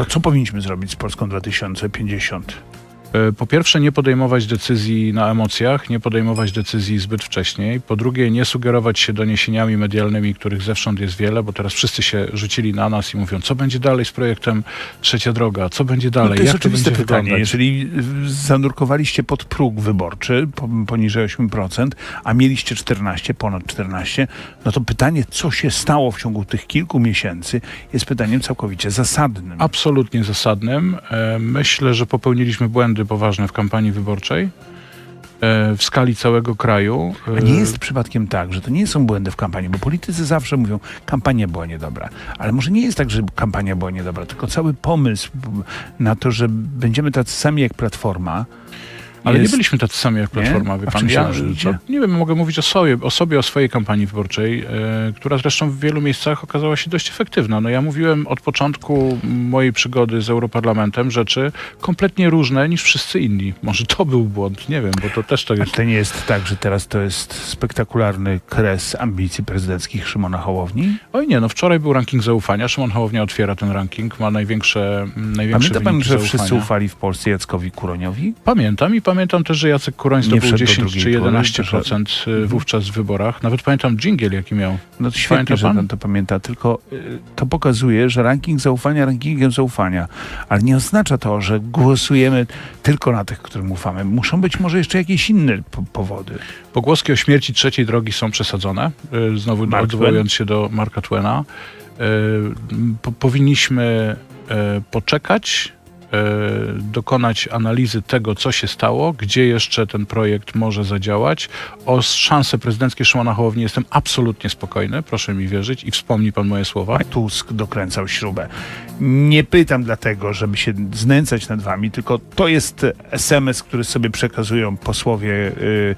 To co powinniśmy zrobić z Polską 2050? E, Po pierwsze, nie podejmować decyzji na emocjach, nie podejmować decyzji zbyt wcześniej. Po drugie, nie sugerować się doniesieniami medialnymi, których zewsząd jest wiele, bo teraz wszyscy się rzucili na nas i mówią, co będzie dalej z projektem Trzecia Droga, co będzie dalej, No to jest jak to będzie pytanie. wyglądać. Jeżeli zanurkowaliście pod próg wyborczy po, poniżej 8%, a mieliście 14, ponad 14, no to pytanie, co się stało w ciągu tych kilku miesięcy, jest pytaniem całkowicie zasadnym. Absolutnie zasadnym. E, Myślę, że popełniliśmy błędy poważne w kampanii wyborczej e, w skali całego kraju. A nie jest przypadkiem tak, że to nie są błędy w kampanii, bo politycy zawsze mówią, kampania była niedobra. Ale może nie jest tak, że kampania była niedobra, tylko cały pomysł na to, że będziemy tacy sami jak Platforma. Ale jest... nie byliśmy tacy sami jak Platforma, Nie? wie A pan. Ja, nie wiem, mogę mówić o sobie, o sobie, o swojej kampanii wyborczej, e, która zresztą w wielu miejscach okazała się dość efektywna. No ja mówiłem od początku mojej przygody z Europarlamentem rzeczy kompletnie różne niż wszyscy inni. Może to był błąd, nie wiem, bo to też to A jest... to nie jest tak, że teraz to jest spektakularny kres ambicji prezydenckich Szymona Hołowni? Oj nie, no wczoraj był ranking zaufania. Szymon Hołownia otwiera ten ranking, ma największe, największe Pamięta pan, że zaufania. wszyscy ufali w Polsce Jackowi Kuroniowi? Pamiętam i pamiętam też, że Jacek Kuroń zdobył wszedł do 10 drugiej czy tury, 11% y, wówczas w wyborach. Nawet pamiętam dżingiel, jaki miał. No to świetnie, Pamięta pan? to pamięta, tylko y, to pokazuje, że ranking zaufania rankingiem zaufania, ale nie oznacza to, że głosujemy tylko na tych, którym ufamy. Muszą być może jeszcze jakieś inne po powody. Pogłoski o śmierci trzeciej drogi są przesadzone. Y, Znowu Mark odwołując się do Marka Twena. Po, powinniśmy poczekać, dokonać analizy tego, co się stało, gdzie jeszcze ten projekt może zadziałać. O szanse prezydenckie Szymona Hołowni jestem absolutnie spokojny, proszę mi wierzyć i wspomni pan moje słowa. Tusk dokręcał śrubę. Nie pytam dlatego, żeby się znęcać nad wami, tylko to jest SMS, który sobie przekazują posłowie y, y,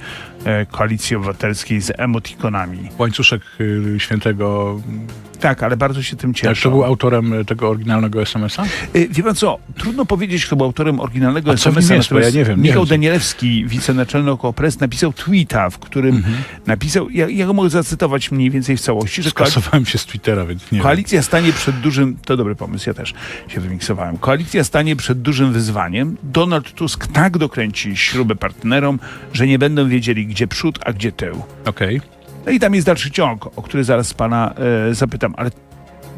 Koalicji Obywatelskiej z emotikonami. Łańcuszek y, świętego, Tak, ale bardzo się tym cieszę. jak to był autorem y, tego oryginalnego SMS-a? Y, Wie pan co, trudno powiedzieć, kto był autorem oryginalnego SMS-a. jest, ja nie wiem, nie Michał wiem, co- Danielewski, wicenaczelny około Press, napisał tweeta, w którym Mhm. napisał, ja, ja go mogę zacytować mniej więcej w całości, że Skasowałem się z Twittera, więc nie wiem. koalicja stanie przed dużym, to dobry pomysł, ja też się wymiksowałem, koalicja stanie przed dużym wyzwaniem. Donald Tusk tak dokręci śrubę partnerom, że nie będą wiedzieli, gdzie przód, a gdzie tył. Okej. No i tam jest dalszy ciąg, o który zaraz pana e, zapytam, ale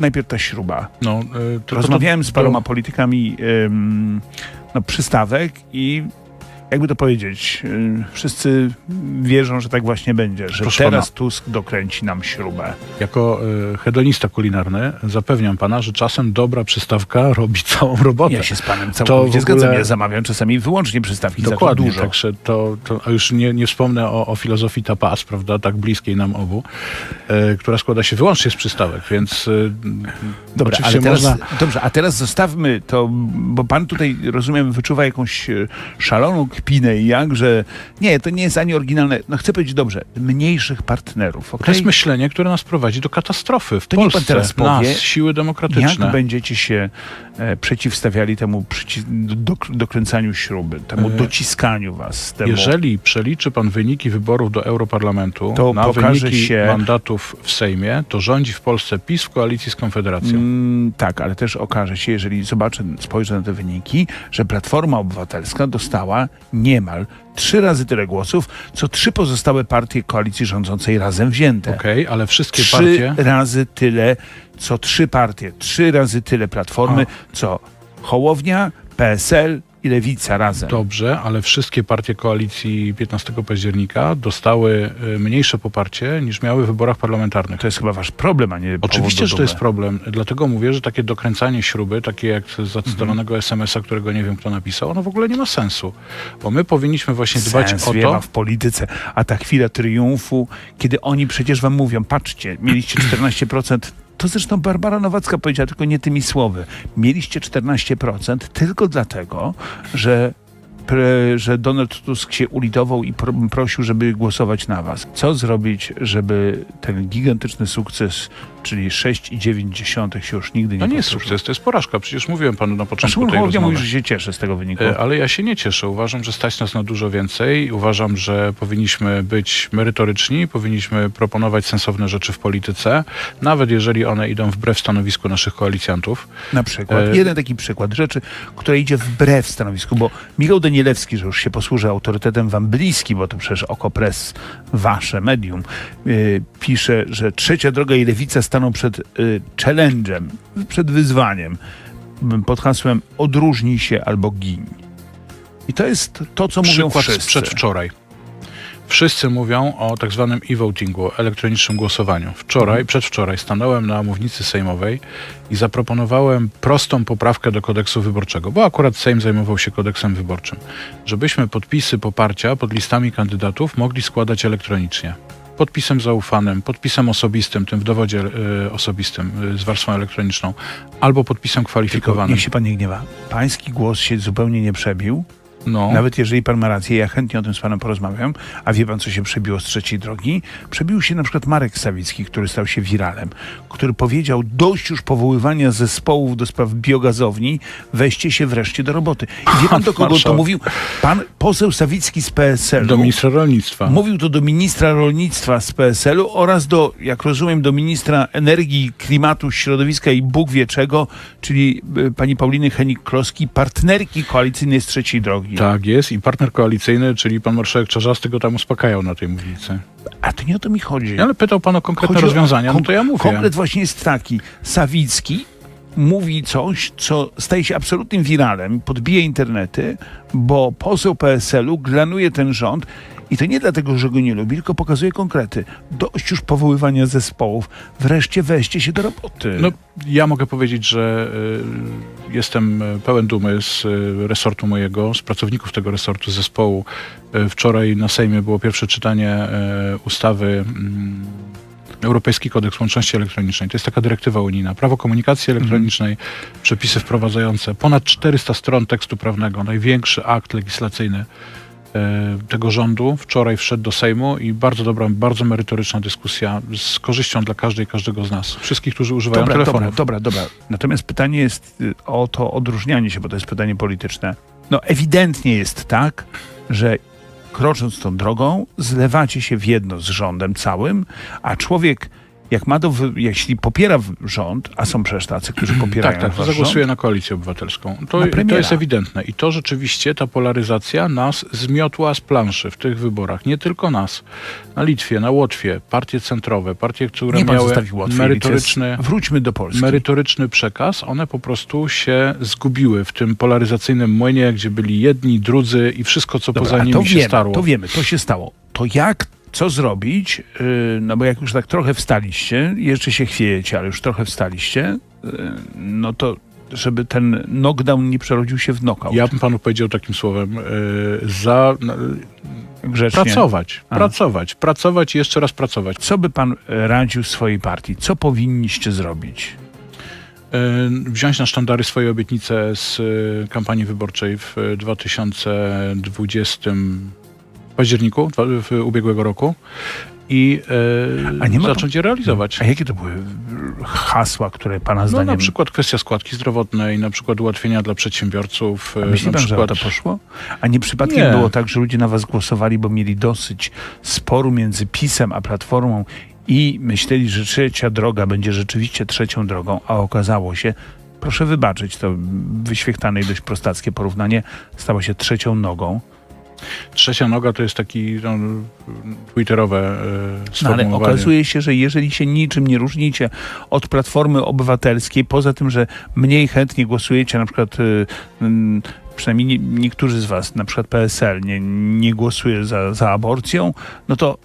najpierw ta śruba. No, tylko Rozmawiałem to- z to- paroma politykami ym, no, przystawek i jakby to powiedzieć, y, wszyscy wierzą, że tak właśnie będzie, że Proszę teraz pana. Tusk dokręci nam śrubę. Jako y, hedonista kulinarny zapewniam pana, że czasem dobra przystawka robi całą robotę. Ja się z panem całkowicie ogóle- zgadzam. Ja zamawiam czasami wyłącznie przystawki za to Dokładnie, dużo. także to, to a już nie, nie wspomnę o, o filozofii tapas, prawda, tak bliskiej nam obu, e, która składa się wyłącznie z przystawek, więc y, Dobra, ale teraz, można... dobrze, a teraz zostawmy to, bo pan tutaj, rozumiem, wyczuwa jakąś szaloną kpinę i jak, że nie, to nie jest ani oryginalne, no chcę powiedzieć dobrze, mniejszych partnerów, To okej? jest myślenie, które nas prowadzi do katastrofy w To niech pan Polsce, teraz powie, nas, siły demokratyczne. Jak będziecie się e, przeciwstawiali temu przyci- do, dokręcaniu śruby, temu E, dociskaniu was, temu... Jeżeli przeliczy pan wyniki wyborów do Europarlamentu To na wyniki się- mandatów w Sejmie, to rządzi w Polsce PiS w koalicji z Konfederacją. Mm, tak, ale też okaże się, jeżeli zobaczę, spojrzę na te wyniki, że Platforma Obywatelska dostała niemal trzy razy tyle głosów, co trzy pozostałe partie koalicji rządzącej razem wzięte. Okej, ale wszystkie Trzy partie... razy tyle, co trzy partie. Trzy razy tyle Platformy, co Hołownia, PSL i Lewica razem. Dobrze, ale wszystkie partie koalicji 15 października dostały y, mniejsze poparcie niż miały w wyborach parlamentarnych. To jest chyba wasz problem, a nie Oczywiście, że to jest problem. Dlatego mówię, że takie dokręcanie śruby, takie jak z zacytowanego SMS-a, którego nie wiem kto napisał, ono w ogóle nie ma sensu. Bo my powinniśmy właśnie dbać Sens o wie to. w polityce, a ta chwila triumfu, kiedy oni przecież wam mówią, patrzcie, mieliście 14%, to zresztą Barbara Nowacka powiedziała, tylko nie tymi słowy, mieliście 14% tylko dlatego, że że Donald Tusk się ulitował i pro, prosił, żeby głosować na was. Co zrobić, żeby ten gigantyczny sukces czyli 6,9 się już nigdy nie To nie jest sukces, to jest porażka. Przecież mówiłem panu na początku Szymon tej Hołownia rozmowy. mówi, że się cieszy z tego wyniku. E, Ale ja się nie cieszę. Uważam, że stać nas na dużo więcej. Uważam, że powinniśmy być merytoryczni, powinniśmy proponować sensowne rzeczy w polityce, nawet jeżeli one idą wbrew stanowisku naszych koalicjantów. Na przykład. E, Jeden taki przykład rzeczy, która idzie wbrew stanowisku, bo Michał Danielewski, że już się posłuży autorytetem wam bliski, bo to przecież Okopres, wasze medium, yy, pisze, że Trzecia Droga i Lewica staną przed yy, challenge'em, przed wyzwaniem pod hasłem odróżnij się albo giń. I to jest to, co mówią Przykład z wszyscy. przedwczoraj. Wszyscy mówią o tak zwanym e-votingu, elektronicznym głosowaniu. Wczoraj, przedwczoraj stanąłem na mównicy sejmowej i zaproponowałem prostą poprawkę do kodeksu wyborczego, bo akurat Sejm zajmował się kodeksem wyborczym, żebyśmy podpisy poparcia pod listami kandydatów mogli składać elektronicznie. Podpisem zaufanym, podpisem osobistym, tym w dowodzie e, osobistym e, z warstwą elektroniczną, albo podpisem Tylko kwalifikowanym. niech się pan nie gniewa. Pański głos się zupełnie nie przebił. No. Nawet jeżeli pan ma rację, ja chętnie o tym z panem porozmawiam, a wie pan, co się przebiło z trzeciej drogi? Przebił się na przykład Marek Sawicki, który stał się wiralem, który powiedział, dość już powoływania zespołów do spraw biogazowni, weźcie się wreszcie do roboty. I wie pan, do kogo to mówił? Pan poseł Sawicki z PSL-u. Do ministra rolnictwa. Mówił to do ministra rolnictwa z PSL-u oraz do, jak rozumiem, do ministra energii, klimatu, środowiska i Bóg wie czego, czyli y, pani Pauliny Henik-Kloski, partnerki koalicyjnej z trzeciej drogi. Tak jest i partner koalicyjny, czyli pan marszałek Czarzasty go tam uspokajał na tej mównicy. A to nie o to mi chodzi. Ale pytał pan o konkretne Chodzi o- rozwiązania, no kon- to ja mówię. Konkret właśnie jest taki. Sawicki mówi coś, co staje się absolutnym wiralem, podbija internety, bo poseł PSL-u glanuje ten rząd i to nie dlatego, że go nie lubi, tylko pokazuje konkrety. Dość już powoływania zespołów. Wreszcie weźcie się do roboty. No, ja mogę powiedzieć, że y, jestem y, pełen dumy z y, resortu mojego, z pracowników tego resortu, zespołu. Y, wczoraj na Sejmie było pierwsze czytanie ustawy mm, Europejski Kodeks Łączności Elektronicznej. To jest taka dyrektywa unijna. Prawo komunikacji elektronicznej, przepisy wprowadzające, ponad 400 stron tekstu prawnego, największy akt legislacyjny e, tego rządu. Wczoraj wszedł do Sejmu i bardzo dobra, bardzo merytoryczna dyskusja z korzyścią dla każdej i każdego z nas. Wszystkich, którzy używają Dobra, dobra, telefonów. dobra, dobra. Natomiast pytanie jest y, o to odróżnianie się, bo to jest pytanie polityczne. No ewidentnie jest tak, że krocząc tą drogą, zlewacie się w jedno z rządem całym, a człowiek, jak ma do, wy- jeśli popiera rząd, a są przecież tacy, którzy popierają Tak, tak, wasz zagłosuję rząd, na koalicję obywatelską. To, to jest ewidentne. I to rzeczywiście, ta polaryzacja nas zmiotła z planszy w tych wyborach. Nie tylko nas. Na Litwie, na Łotwie, partie centrowe, partie, które nie miały łatwiej. merytoryczny, Wróćmy do Polski. merytoryczny przekaz, one po prostu się zgubiły w tym polaryzacyjnym młynie, gdzie byli jedni, drudzy i wszystko, co Dobra, poza nimi to się wiemy, starło. To wiemy, to się stało. To jak, co zrobić, yy, no bo jak już tak trochę wstaliście, jeszcze się chwiejecie, ale już trochę wstaliście, yy, no to żeby ten knockdown nie przerodził się w knockout. Ja bym panu powiedział takim słowem, y, za, no, Grzecznie. pracować, A. pracować, pracować i jeszcze raz pracować. Co by pan radził swojej partii? Co powinniście zrobić? Y, wziąć na sztandary swoje obietnice z y, kampanii wyborczej w y, 2020 w październiku w ubiegłego roku i A pan- zacząć je realizować. A jakie to były hasła, które pana No, zdaniem... na przykład kwestia składki zdrowotnej, na przykład ułatwienia dla przedsiębiorców. A y, myśli na pan, że przykład, to poszło? A nie przypadkiem Nie. było tak, że ludzie na was głosowali, bo mieli dosyć sporu między PiSem a Platformą i myśleli, że trzecia droga będzie rzeczywiście trzecią drogą, a okazało się, proszę wybaczyć to wyświechtane i dość prostackie porównanie, stało się trzecią nogą. Trzecia noga to jest taki no, twitterowe y, No ale okazuje się, że jeżeli się niczym nie różnicie od Platformy Obywatelskiej, poza tym, że mniej chętnie głosujecie na przykład y, mm, przynajmniej nie, niektórzy z was, na przykład PSL, nie, nie głosuje za, za aborcją, no to,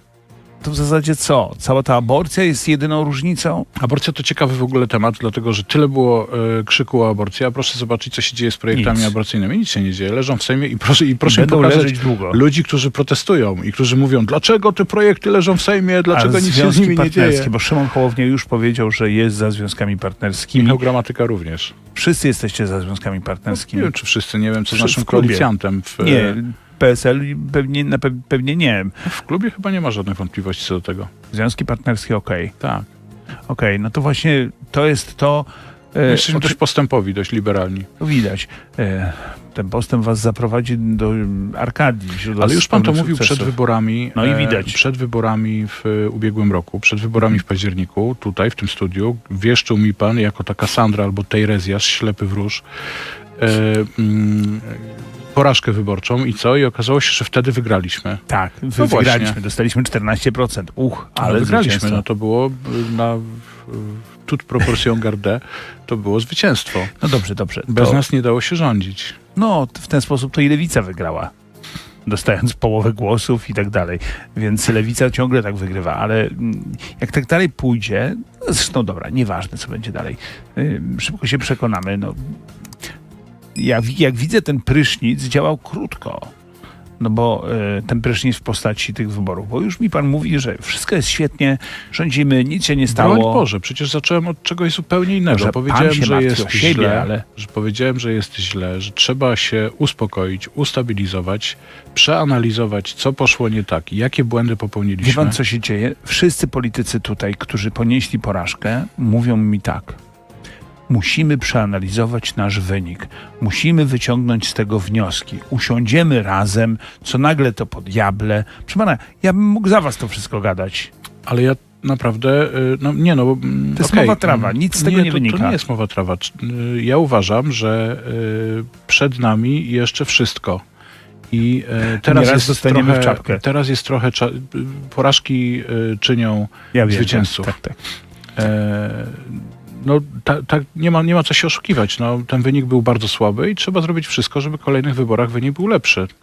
to w zasadzie co? Cała ta aborcja jest jedyną różnicą? Aborcja to ciekawy w ogóle temat, dlatego że tyle było e, krzyku o aborcji, a proszę zobaczyć, co się dzieje z projektami Nic. aborcyjnymi. Nic się nie dzieje. Leżą w Sejmie i proszę, i proszę Będą pokazać długo. ludzi, którzy protestują i którzy mówią, dlaczego te projekty leżą w Sejmie, dlaczego nic się z nimi nie dzieje. bo Szymon Hołownia już powiedział, że jest za związkami partnerskimi. Michał Gramatyka również. Wszyscy jesteście za związkami Nie partnerskimi. wiem, czy wszyscy, nie wiem, co z naszym koalicjantem. W, Nie, PSL pewnie, na pe- pewnie nie. w klubie chyba nie ma żadnych wątpliwości co do tego. Związki partnerskie okej. Tak. Okej, no to właśnie to jest to. e, Jesteśmy dość postępowi, dość liberalni. To widać. E, Ten postęp was zaprowadzi do mm, Arkadii. Ale już pan to mówił przed wyborami. No i e, widać. Przed wyborami w e, ubiegłym roku, przed wyborami w październiku, tutaj w tym studiu, wieszczył mi pan jako ta Kassandra albo Teirezjasz, ślepy wróż, e, mm, porażkę wyborczą i co? I okazało się, że wtedy wygraliśmy. Tak, No właśnie. wygraliśmy, dostaliśmy 14%. Uch, Ale ale wygraliśmy. zwycięstwo. No to było e, na toute proportion garde, to było zwycięstwo. No dobrze, dobrze. Bez to, nas nie dało się rządzić. No, w ten sposób to i lewica wygrała. Dostając połowę głosów i tak dalej. Więc lewica ciągle tak wygrywa, ale mm, jak tak dalej pójdzie, no zresztą dobra, nieważne co będzie dalej. Ym, Szybko się przekonamy. No, ja, wi- jak widzę, ten prysznic działał krótko. No bo y, ten prysznic w postaci tych wyborów. Bo już mi pan mówi, że wszystko jest świetnie, rządzimy, nic się nie stało. Broń Boże, przecież zacząłem od czegoś zupełnie innego. Że powiedziałem, że jest siebie, źle, ale- że powiedziałem, że jest źle, że trzeba się uspokoić, ustabilizować, przeanalizować, co poszło nie tak, i jakie błędy popełniliśmy. Wie pan, co się dzieje? Wszyscy politycy tutaj, którzy ponieśli porażkę, mówią mi tak. Musimy przeanalizować nasz wynik. Musimy wyciągnąć z tego wnioski. Usiądziemy razem, co nagle to po diable. Proszę pana, ja bym mógł za was to wszystko gadać. Ale ja naprawdę, y, no nie no, bo, mm, To jest okej, mowa trawa, mm, nic z tego nie to, wynika. To nie jest mowa trawa. Y, Ja uważam, że y, przed nami jeszcze wszystko. I teraz Nieraz jest, trochę, w czapkę. teraz jest trochę, porażki czynią Ja wiem, Zwycięzców. Tak, tak. E, no, ta, ta, nie, ma, nie ma co się oszukiwać. No, ten wynik był bardzo słaby i trzeba zrobić wszystko, żeby w kolejnych wyborach wynik był lepszy.